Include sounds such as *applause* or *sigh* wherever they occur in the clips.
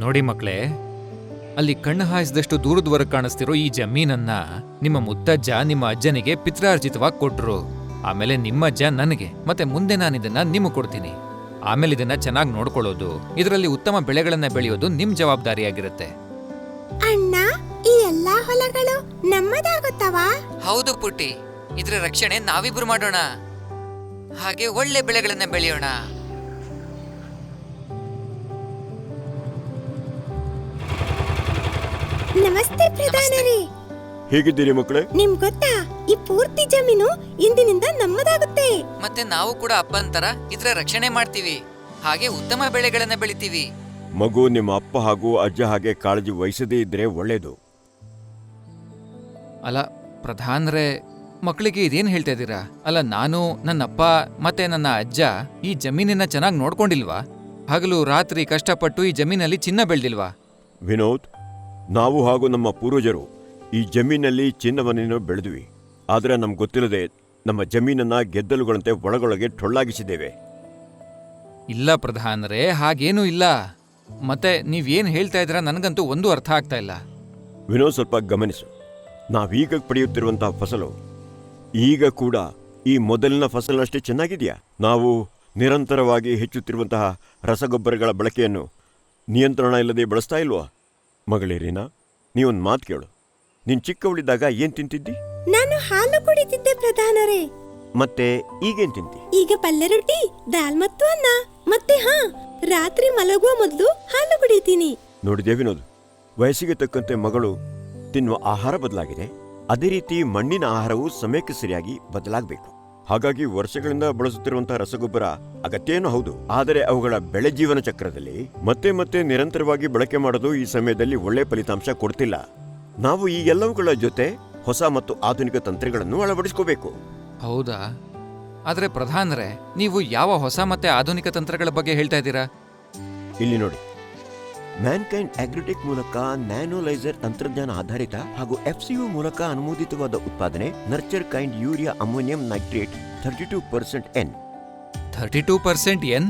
ನೋಡಿ ಮಕ್ಕಳೇ ಅಲ್ಲಿ ಕಣ್ಣು ಹಾಯಿಸಿದಷ್ಟು ದೂರದವರೆಗೆ ಕಾಣಿಸ್ತಿರೋ ಈ ಜಮೀನನ್ನ ನಿಮ್ಮ ಮುತ್ತಜ್ಜ ನಿಮ್ಮ ಅಜ್ಜನಿಗೆ ಪಿತ್ರಾರ್ಜಿತವಾಗಿ ಕೊಟ್ರು. ಆಮೇಲೆ ನಿಮ್ಮಜ್ಜ ನನಗೆ ಮತ್ತೆ ಮುಂದೆ ನಾನು ಇದನ್ನ ನಿಮಗೆ ಕೊಡ್ತೀನಿ. ಆಮೇಲೆ ಇದನ್ನ ಚೆನ್ನಾಗಿ ನೋಡ್ಕೊಳ್ಳೋದು ಇದರಲ್ಲಿ ಉತ್ತಮ ಬೆಳೆಗಳನ್ನ ಬೆಳೆಯೋದು ನಿಮ್ ಜವಾಬ್ದಾರಿಯಾಗಿರುತ್ತೆ. ಅಣ್ಣ ಈ ಎಲ್ಲಾ ಹೊಲಗಳು ನಮ್ಮದಾಗುತ್ತವಾ? ಹೌದು ಪುಟ್ಟಿ ಇದರ ರಕ್ಷಣೆ ನಾವಿಬ್ರು ಮಾಡೋಣ. ಹಾಗೆ ಒಳ್ಳೆ ಬೆಳೆಗಳನ್ನ ಬೆಳೆಯೋಣ. ನಮಸ್ತೆ ಪ್ರಧಾನರೇ. ಹೇಗಿದ್ದೀರಿ ಮಕ್ಕಳೇ? ನಿಮ್ ಗೊತ್ತಾ? ಈ ಪೂರ್ತಿ ಜಮೀನು ಇಂದಿನಿಂದ ನಮ್ಮದಾಗುತ್ತೆ. ಮತ್ತೆ ನಾವು ಕೂಡ ಅಪ್ಪಂತರ ತರ ಇದರ ರಕ್ಷಣೆ ಮಾಡ್ತೀವಿ. ಹಾಗೆ ಉತ್ತಮ ಬೆಳೆಗಳನ್ನ ಬೆಳಿತೀವಿ. ಮಗು ನಿಮ್ಮ ಅಪ್ಪ ಹಾಗೂ ಅಜ್ಜ ಹಾಗೆ ಕಾಳಜಿ ವಹಿಸದೇ ಇದ್ರೆ ಒಳ್ಳೇದು. ಅಲ್ಲ ಪ್ರಧಾನರೇ ಮಕ್ಕಳಿಗೆ ಇದೇನ್ ಹೇಳ್ತಾ ಇದ್ದೀರಾ? ಅಲ್ಲ ನಾನು ನನ್ನ ಅಪ್ಪ ಮತ್ತೆ ನನ್ನ ಅಜ್ಜ ಈ ಜಮೀನನ್ನ ಚೆನ್ನಾಗಿ ನೋಡ್ಕೊಂಡಿಲ್ವಾ? ಹಗಲು ರಾತ್ರಿ ಕಷ್ಟಪಟ್ಟು ಈ ಜಮೀನಲ್ಲಿ ಚಿನ್ನ ಬೆಳ್ದಿಲ್ವಾ? ವಿನೋದ್ ನಾವು ಹಾಗೂ ನಮ್ಮ ಪೂರ್ವಜರು ಈ ಜಮೀನಲ್ಲಿ ಚಿನ್ನವನ್ನೇನೋ ಬೆಳೆದ್ವಿ. ಆದರೆ ನಮ್ಗೆ ಗೊತ್ತಿಲ್ಲದೆ ನಮ್ಮ ಜಮೀನನ್ನ ಗೆದ್ದಲುಗಳಂತೆ ಒಳಗೊಳಗೆ ಟೊಳ್ಳಾಗಿಸಿದ್ದೇವೆ ಇಲ್ಲ ಪ್ರಧಾನರೇ ಹಾಗೇನೂ ಇಲ್ಲ. ಮತ್ತೆ ನೀವೇನು ಹೇಳ್ತಾ ಇದ್ದೀರಾ ನನಗಂತೂ ಒಂದು ಅರ್ಥ ಆಗ್ತಾ ಇಲ್ಲ. ವಿನೋದ್ ಸ್ವಲ್ಪ ಗಮನಿಸು. ನಾವೀಗ ಪಡೆಯುತ್ತಿರುವಂತಹ ಫಸಲು ಈಗ ಕೂಡ ಈ ಮೊದಲಿನ ಫಸಲಷ್ಟೇ ಚೆನ್ನಾಗಿದೆಯಾ? ನಾವು ನಿರಂತರವಾಗಿ ಹೆಚ್ಚುತ್ತಿರುವಂತಹ ರಸಗೊಬ್ಬರಗಳ ಬಳಕೆಯನ್ನು ನಿಯಂತ್ರಣ ಇಲ್ಲದೆ ಬಳಸ್ತಾ ಇಲ್ವಾ? ಮಗಳೇರಿನಾ ನೀವೊಂದು ಮಾತು ಕೇಳು. ನೀನು ಚಿಕ್ಕವಳಿದ್ದಾಗ ಏನ್ ತಿಂತಿದ್ದಿ? ನಾನು ಹಾಲು ಕುಡಿತಿದ್ದೆ ಪ್ರಧಾನರೇ. ಮತ್ತೆ ಈಗೇನ್ ತಿಂತಿ? ಈಗ ಪಲ್ಯ ರೊಟ್ಟಿ ದಾಲ್ ಮತ್ತು ಅನ್ನ. ಮತ್ತೆ ಹಾ ರಾತ್ರಿ ಮಲಗುವ ಮೊದಲು ಹಾಲು ಕುಡಿತೀನಿ. ನೋಡಿದೆ ವಿನೋದ್ ವಯಸ್ಸಿಗೆ ತಕ್ಕಂತೆ ಮಗಳು ತಿನ್ನುವ ಆಹಾರ ಬದಲಾಗಿದೆ. ಅದೇ ರೀತಿ ಮಣ್ಣಿನ ಆಹಾರವು ಸಮಯಕ್ಕೆ ಸರಿಯಾಗಿ ಬದಲಾಗಬೇಕು. ಹಾಗಾಗಿ ವರ್ಷಗಳಿಂದ ಬಳಸುತ್ತಿರುವಂತಹ ರಸಗೊಬ್ಬರ ಅಗತ್ಯನೂ ಹೌದು. ಆದರೆ ಅವುಗಳ ಬೆಳೆ ಜೀವನ ಚಕ್ರದಲ್ಲಿ ಮತ್ತೆ ಮತ್ತೆ ನಿರಂತರವಾಗಿ ಬಳಕೆ ಮಾಡೋದು ಈ ಸಮಯದಲ್ಲಿ ಒಳ್ಳೆ ಫಲಿತಾಂಶ ಕೊಡ್ತಿಲ್ಲ. ನಾವು ಈ ಎಲ್ಲವುಗಳ ಜೊತೆ ಹೊಸ ಮತ್ತು ಆಧುನಿಕ ತಂತ್ರಗಳನ್ನು ಅಳವಡಿಸ್ಕೋಬೇಕು. ಹೌದಾ? ಆದರೆ ಪ್ರಧಾನರೇ ನೀವು ಯಾವ ಹೊಸ ಮತ್ತೆ ಆಧುನಿಕ ತಂತ್ರಗಳ ಬಗ್ಗೆ ಹೇಳ್ತಾ ಇದ್ದೀರಾ? ಇಲ್ಲಿ ನೋಡಿ. ಮ್ಯಾನ್ಕೈಂಡ್ ಅಗ್ರಿಟೆಕ್ ಮೂಲಕ ನ್ಯಾನೋಲೈಸರ್ ತಂತ್ರಜ್ಞಾನ ಆಧಾರಿತ ಹಾಗೂ ಎಫ್ ಎಫ್ಸಿಯು ಮೂಲಕ ಅನುಮೋದಿತವಾದ ಉತ್ಪಾದನೆ Nurture Kind urea ammonium nitrate thirty two percent N thirty two percent N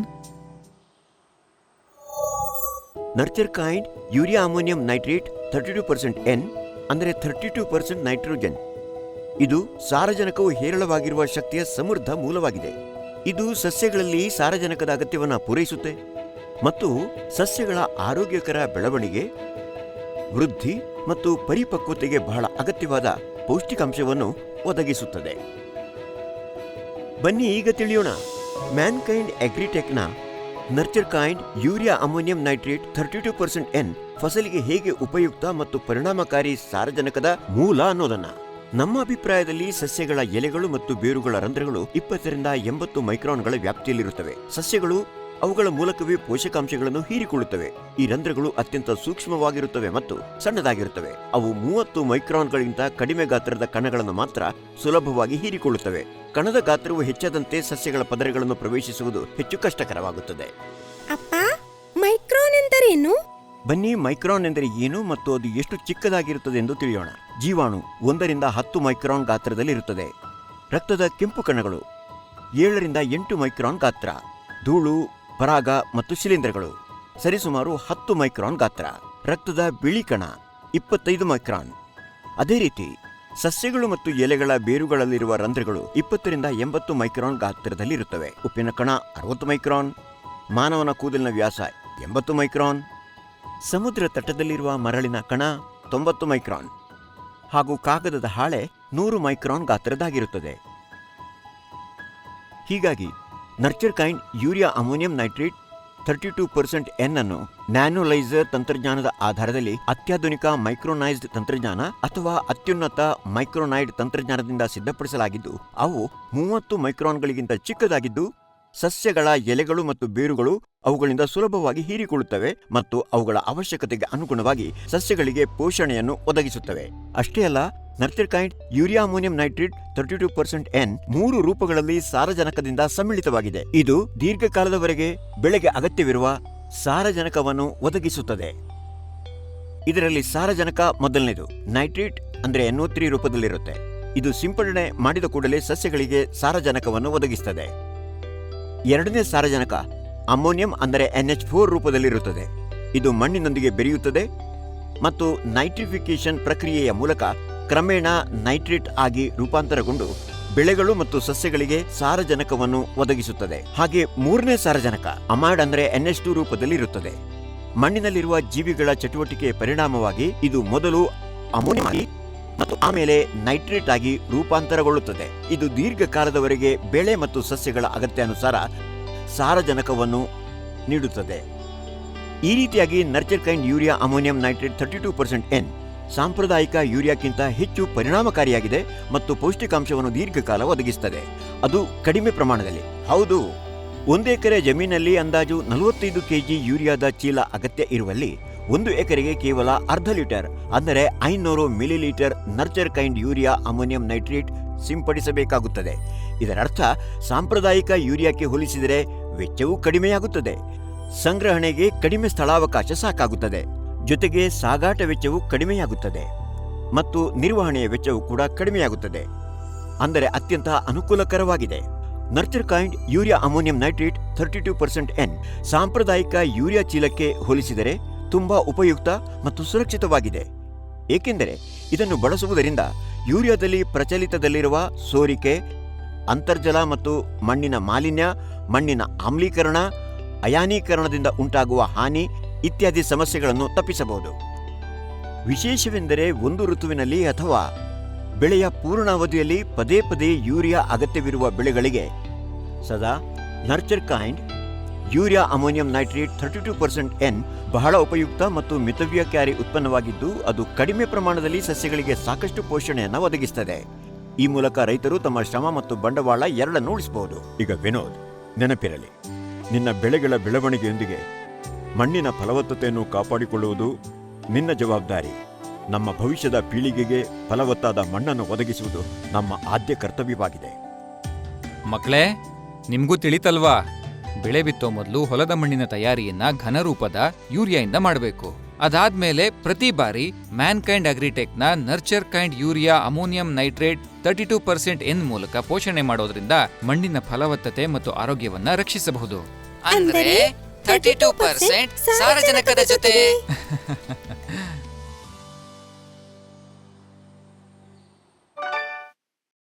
Nurture Kind urea ammonium nitrate thirty two percent N ಅಂದರೆ ಥರ್ಟಿ ಟೂ ಪರ್ಸೆಂಟ್ ನೈಟ್ರೋಜನ್ ಇದು ಸಾರಜನಕವು ಹೇರಳವಾಗಿರುವ ಶಕ್ತಿಯ ಸಮೃದ್ಧ ಮೂಲವಾಗಿದೆ. ಇದು ಸಸ್ಯಗಳಲ್ಲಿ ಸಾರಜನಕದ ಅಗತ್ಯವನ್ನು ಪೂರೈಸುತ್ತೆ. ಮತ್ತು ಸಸ್ಯಗಳ ಆರೋಗ್ಯಕರ ಬೆಳವಣಿಗೆ, ವೃದ್ಧಿ ಮತ್ತು ಪರಿಪಕ್ವತೆಗೆ ಬಹಳ ಅಗತ್ಯವಾದ ಪೌಷ್ಟಿಕಾಂಶವನ್ನು ಒದಗಿಸುತ್ತದೆ. ಬನ್ನಿ ಈಗ ತಿಳಿಯೋಣ. Mankind ಅಗ್ರಿಟೆಕ್ನ Nurture Kind urea ammonium nitrate thirty two percent N ಫಸಲಿಗೆ ಹೇಗೆ ಉಪಯುಕ್ತ ಮತ್ತು ಪರಿಣಾಮಕಾರಿ ಸಾರಜನಕದ ಮೂಲ ಅನ್ನೋದನ್ನ. ನಮ್ಮ ಅಭಿಪ್ರಾಯದಲ್ಲಿ ಸಸ್ಯಗಳ ಎಲೆಗಳು ಮತ್ತು ಬೇರುಗಳ ರಂಧ್ರಗಳು ಇಪ್ಪತ್ತರಿಂದ ಎಂಬತ್ತು ಮೈಕ್ರಾನ್ಗಳ ವ್ಯಾಪ್ತಿಯಲ್ಲಿರುತ್ತವೆ. ಸಸ್ಯಗಳು ಅವುಗಳ ಮೂಲಕವೇ ಪೋಷಕಾಂಶಗಳನ್ನು ಹೀರಿಕೊಳ್ಳುತ್ತವೆ. ಈ ರಂಧ್ರಗಳು ಅತ್ಯಂತ ಸೂಕ್ಷ್ಮವಾಗಿರುತ್ತವೆ ಮತ್ತು ಸಣ್ಣದಾಗಿರುತ್ತವೆ. ಅವು ಮೂವತ್ತು ಮೈಕ್ರಾನ್ಗಳಿಗಿಂತ ಕಡಿಮೆ ಗಾತ್ರದ ಕಣಗಳನ್ನು ಮಾತ್ರ ಸುಲಭವಾಗಿ ಹೀರಿಕೊಳ್ಳುತ್ತವೆ. ಕಣದ ಗಾತ್ರವು ಹೆಚ್ಚಾದಂತೆ ಸಸ್ಯಗಳ ಪದರಗಳನ್ನು ಪ್ರವೇಶಿಸುವುದು ಹೆಚ್ಚು ಕಷ್ಟಕರವಾಗುತ್ತದೆ. ಅಪ್ಪ ಮೈಕ್ರಾನ್ ಎಂದರೇನು? ಬನ್ನಿ ಮೈಕ್ರಾನ್ ಎಂದರೆ ಏನು ಮತ್ತು ಅದು ಎಷ್ಟು ಚಿಕ್ಕದಾಗಿರುತ್ತದೆ ಎಂದು ತಿಳಿಯೋಣ. ಜೀವಾಣು ಒಂದರಿಂದ ಹತ್ತು ಮೈಕ್ರಾನ್ ಗಾತ್ರದಲ್ಲಿರುತ್ತದೆ. ರಕ್ತದ ಕೆಂಪು ಕಣಗಳು ಏಳರಿಂದ ಎಂಟು ಮೈಕ್ರಾನ್ ಗಾತ್ರ. ಧೂಳು ಪರಾಗ ಮತ್ತು ಶಿಲೀಂಧ್ರಗಳು ಸರಿಸುಮಾರು ಹತ್ತು ಮೈಕ್ರಾನ್ ಗಾತ್ರ. ರಕ್ತದ ಬಿಳಿ ಕಣ ಇಪ್ಪತ್ತೈದು ಮೈಕ್ರಾನ್. ಅದೇ ರೀತಿ, ಸಸ್ಯಗಳು ಮತ್ತು ಎಲೆಗಳ ಬೇರುಗಳಲ್ಲಿರುವ ರಂಧ್ರಗಳು ಇಪ್ಪತ್ತರಿಂದ ಎಂಬತ್ತು ಮೈಕ್ರಾನ್ ಗಾತ್ರದಲ್ಲಿರುತ್ತವೆ. ಉಪ್ಪಿನ ಕಣ ಅರವತ್ತು ಮೈಕ್ರಾನ್. ಮಾನವನ ಕೂದಲಿನ ವ್ಯಾಸ ಎಂಬತ್ತು ಮೈಕ್ರಾನ್. ಸಮುದ್ರ ತಟದಲ್ಲಿರುವ ಮರಳಿನ ಕಣ ತೊಂಬತ್ತು ಮೈಕ್ರಾನ್. ಹಾಗೂ ಕಾಗದದ ಹಾಳೆ ನೂರು ಮೈಕ್ರಾನ್ ಗಾತ್ರದಾಗಿರುತ್ತದೆ ಹೀಗಾಗಿ Nurture Kind urea ammonium nitrate thirty two percent N ಅನ್ನು ನ್ಯಾನೋಲೈಸರ್ ತಂತ್ರಜ್ಞಾನದ ಆಧಾರದಲ್ಲಿ ಅತ್ಯಾಧುನಿಕ ಮೈಕ್ರೋನೈಸ್ಡ್ ತಂತ್ರಜ್ಞಾನ ಅಥವಾ ಅತ್ಯುನ್ನತ ಮೈಕ್ರೋನೈಡ್ ತಂತ್ರಜ್ಞಾನದಿಂದ ಸಿದ್ಧಪಡಿಸಲಾಗಿದ್ದು, ಅವು ಮೂವತ್ತು ಮೈಕ್ರಾನ್ಗಳಿಗಿಂತ ಚಿಕ್ಕದಾಗಿದ್ದು, ಸಸ್ಯಗಳ ಎಲೆಗಳು ಮತ್ತು ಬೇರುಗಳು ಅವುಗಳಿಂದ ಸುಲಭವಾಗಿ ಹೀರಿಕೊಳ್ಳುತ್ತವೆ ಮತ್ತು ಅವುಗಳ ಅವಶ್ಯಕತೆಗೆ ಅನುಗುಣವಾಗಿ ಸಸ್ಯಗಳಿಗೆ ಪೋಷಣೆಯನ್ನು ಒದಗಿಸುತ್ತವೆ. ಅಷ್ಟೇ ಅಲ್ಲ Nurture Kind urea ammonium nitrate thirty two percent N ಮೂರು ರೂಪಗಳಲ್ಲಿ ಸಾರಜನಕದಿಂದ ಸಮ್ಮಿಳಿತವಾಗಿದೆ. ಇದು ದೀರ್ಘಕಾಲದವರೆಗೆ ಬೆಳೆಗೆ ಅಗತ್ಯವಿರುವ ಸಾರಜನಕವನ್ನು ಒದಗಿಸುತ್ತದೆ. ಇದರಲ್ಲಿ ಸಾರಜನಕ ಮೊದಲನೇದು, ನೈಟ್ರೇಟ್ ಅಂದರೆ ಎನ್ಒ ತ್ರೀ ರೂಪದಲ್ಲಿರುತ್ತೆ. ಇದು ಸಿಂಪಡಣೆ ಮಾಡಿದ ಕೂಡಲೇ ಸಸ್ಯಗಳಿಗೆ ಸಾರಜನಕವನ್ನು ಒದಗಿಸುತ್ತದೆ ಎರಡನೇ ಸಾರಜನಕ, ಅಮೋನಿಯಂ ಅಂದರೆ ಎನ್ಎಚ್ ಫೋರ್ ರೂಪದಲ್ಲಿರುತ್ತದೆ. ಇದು ಮಣ್ಣಿನೊಂದಿಗೆ ಬೆರೆಯುತ್ತದೆ ಮತ್ತು ನೈಟ್ರಿಫಿಕೇಶನ್ ಪ್ರಕ್ರಿಯೆಯ ಮೂಲಕ ಕ್ರಮೇಣ ನೈಟ್ರೇಟ್ ಆಗಿ ರೂಪಾಂತರಗೊಂಡು ಬೆಳೆಗಳು ಮತ್ತು ಸಸ್ಯಗಳಿಗೆ ಸಾರಜನಕವನ್ನು ಒದಗಿಸುತ್ತದೆ. ಹಾಗೆ ಮೂರನೇ ಸಾರಜನಕ ಅಮಾಡ್ ಅಂದ್ರೆ ಎನ್ಎಸ್ ಟು ರೂಪದಲ್ಲಿ ಇರುತ್ತದೆ ಮಣ್ಣಿನಲ್ಲಿರುವ ಜೀವಿಗಳ ಚಟುವಟಿಕೆಯ ಪರಿಣಾಮವಾಗಿ ಇದು ಮೊದಲು ಅಮೋನಿಯಾಗಿ ಮತ್ತು ಆಮೇಲೆ ನೈಟ್ರೇಟ್ ಆಗಿ ರೂಪಾಂತರಗೊಳ್ಳುತ್ತದೆ. ಇದು ದೀರ್ಘಕಾಲದವರೆಗೆ ಬೆಳೆ ಮತ್ತು ಸಸ್ಯಗಳ ಅಗತ್ಯಾನುಸಾರ ಸಾರಜನಕವನ್ನು ನೀಡುತ್ತದೆ. ಈ ರೀತಿಯಾಗಿ Nurture Kind urea ammonium nitrate thirty two percent N ಸಾಂಪ್ರದಾಯಿಕ ಯೂರಿಯಾಕ್ಕಿಂತ ಹೆಚ್ಚು ಪರಿಣಾಮಕಾರಿಯಾಗಿದೆ ಮತ್ತು ಪೌಷ್ಟಿಕಾಂಶವನ್ನು ದೀರ್ಘಕಾಲ ಒದಗಿಸುತ್ತದೆ. ಅದು ಕಡಿಮೆ ಪ್ರಮಾಣದಲ್ಲಿ. ಹೌದು. ಒಂದು ಎಕರೆ ಜಮೀನಲ್ಲಿ ಅಂದಾಜು ನಲವತ್ತೈದು ಕೆಜಿ ಯೂರಿಯಾದ ಚೀಲ ಅಗತ್ಯ ಇರುವಲ್ಲಿ ಒಂದು ಎಕರೆಗೆ ಕೇವಲ ಅರ್ಧ ಲೀಟರ್, ಅಂದರೆ ಐನೂರು millilitre Nurture Kind urea ammonium nitrate ಸಿಂಪಡಿಸಬೇಕಾಗುತ್ತದೆ. ಇದರರ್ಥ, ಸಾಂಪ್ರದಾಯಿಕ ಯೂರಿಯಾಕ್ಕೆ ಹೋಲಿಸಿದರೆ ವೆಚ್ಚವೂ ಕಡಿಮೆಯಾಗುತ್ತದೆ. ಸಂಗ್ರಹಣೆಗೆ ಕಡಿಮೆ ಸ್ಥಳಾವಕಾಶ ಸಾಕಾಗುತ್ತದೆ. ಜೊತೆಗೆ ಸಾಗಾಟ ವೆಚ್ಚವು ಕಡಿಮೆಯಾಗುತ್ತದೆ ಮತ್ತು ನಿರ್ವಹಣೆಯ ವೆಚ್ಚವು ಕೂಡ ಕಡಿಮೆಯಾಗುತ್ತದೆ. ಅಂದರೆ ಅತ್ಯಂತ ಅನುಕೂಲಕರವಾಗಿದೆ. Nurture Kind urea ammonium nitrate thirty two percent N ಸಾಂಪ್ರದಾಯಿಕ ಯೂರಿಯಾ ಚೀಲಕ್ಕೆ ಹೋಲಿಸಿದರೆ ತುಂಬಾ ಉಪಯುಕ್ತ ಮತ್ತು ಸುರಕ್ಷಿತವಾಗಿದೆ. ಏಕೆಂದರೆ ಇದನ್ನು ಬಳಸುವುದರಿಂದ ಯೂರಿಯಾದಲ್ಲಿ ಪ್ರಚಲಿತದಲ್ಲಿರುವ ಸೋರಿಕೆ, ಅಂತರ್ಜಲ ಮತ್ತು ಮಣ್ಣಿನ ಮಾಲಿನ್ಯ, ಮಣ್ಣಿನ ಆಮ್ಲೀಕರಣ, ಅಯಾನೀಕರಣದಿಂದ ಉಂಟಾಗುವ ಹಾನಿ ಇತ್ಯಾದಿ ಸಮಸ್ಯೆಗಳನ್ನು ತಪ್ಪಿಸಬಹುದು. ವಿಶೇಷವೆಂದರೆ ಒಂದು ಋತುವಿನಲ್ಲಿ ಅಥವಾ ಬೆಳೆಯ ಪೂರ್ಣಾವಧಿಯಲ್ಲಿ ಪದೇ ಪದೇ ಯೂರಿಯಾ ಅಗತ್ಯವಿರುವ ಬೆಳೆಗಳಿಗೆ ಸದಾ Nurture Kind, urea ammonium nitrate thirty two percent N ಬಹಳ ಉಪಯುಕ್ತ ಮತ್ತು ಮಿತವ್ಯಕಾರಿ ಉತ್ಪನ್ನವಾಗಿದ್ದು, ಅದು ಕಡಿಮೆ ಪ್ರಮಾಣದಲ್ಲಿ ಸಸ್ಯಗಳಿಗೆ ಸಾಕಷ್ಟು ಪೋಷಣೆಯನ್ನು ಒದಗಿಸುತ್ತದೆ ಈ ಮೂಲಕ ರೈತರು ತಮ್ಮ ಶ್ರಮ ಮತ್ತು ಬಂಡವಾಳ ಎರಡನ್ನು ಉಳಿಸಬಹುದು. ಈಗ ವಿನೋದ್, ನೆನಪಿರಲಿ. ನಿನ್ನ ಬೆಳೆಗಳ ಬೆಳವಣಿಗೆಯೊಂದಿಗೆ ಮಣ್ಣಿನ ಫಲವತ್ತತೆಯನ್ನು ಕಾಪಾಡಿಕೊಳ್ಳುವುದು ನಿನ್ನ ಜವಾಬ್ದಾರಿ. ನಮ್ಮ ಭವಿಷ್ಯದ ಪೀಳಿಗೆಗೆ ಫಲವತ್ತಾದ ಮಣ್ಣನ್ನು ಒದಗಿಸುವುದು ನಮ್ಮ ಆದ್ಯ ಕರ್ತವ್ಯವಾಗಿದೆ. ಮಕ್ಕಳೇ ನಿಮಗೂ ತಿಳಿತಲ್ವಾ? ಬೆಳೆ ಬಿತ್ತೋ ಮೊದಲು ಹೊಲದ ಮಣ್ಣಿನ ತಯಾರಿಯನ್ನ ಘನರೂಪದ ಯೂರಿಯಾಯಿಂದ ಮಾಡಬೇಕು. ಅದಾದ್ಮೇಲೆ ಪ್ರತಿ ಬಾರಿ Mankind ಅಗ್ರಿಟೆಕ್ನ Nurture Kind urea ammonium nitrate thirty two percent N ಮೂಲಕ ಪೋಷಣೆ ಮಾಡೋದ್ರಿಂದ ಮಣ್ಣಿನ ಫಲವತ್ತತೆ ಮತ್ತು ಆರೋಗ್ಯವನ್ನ ರಕ್ಷಿಸಬಹುದು. ಅಂದ್ರೆ? ತರ್ಟಿ ಟೂ ಪರ್ಸೆಂಟ್ ಸಾರಜನಕದ ಜೊತೆ. *laughs*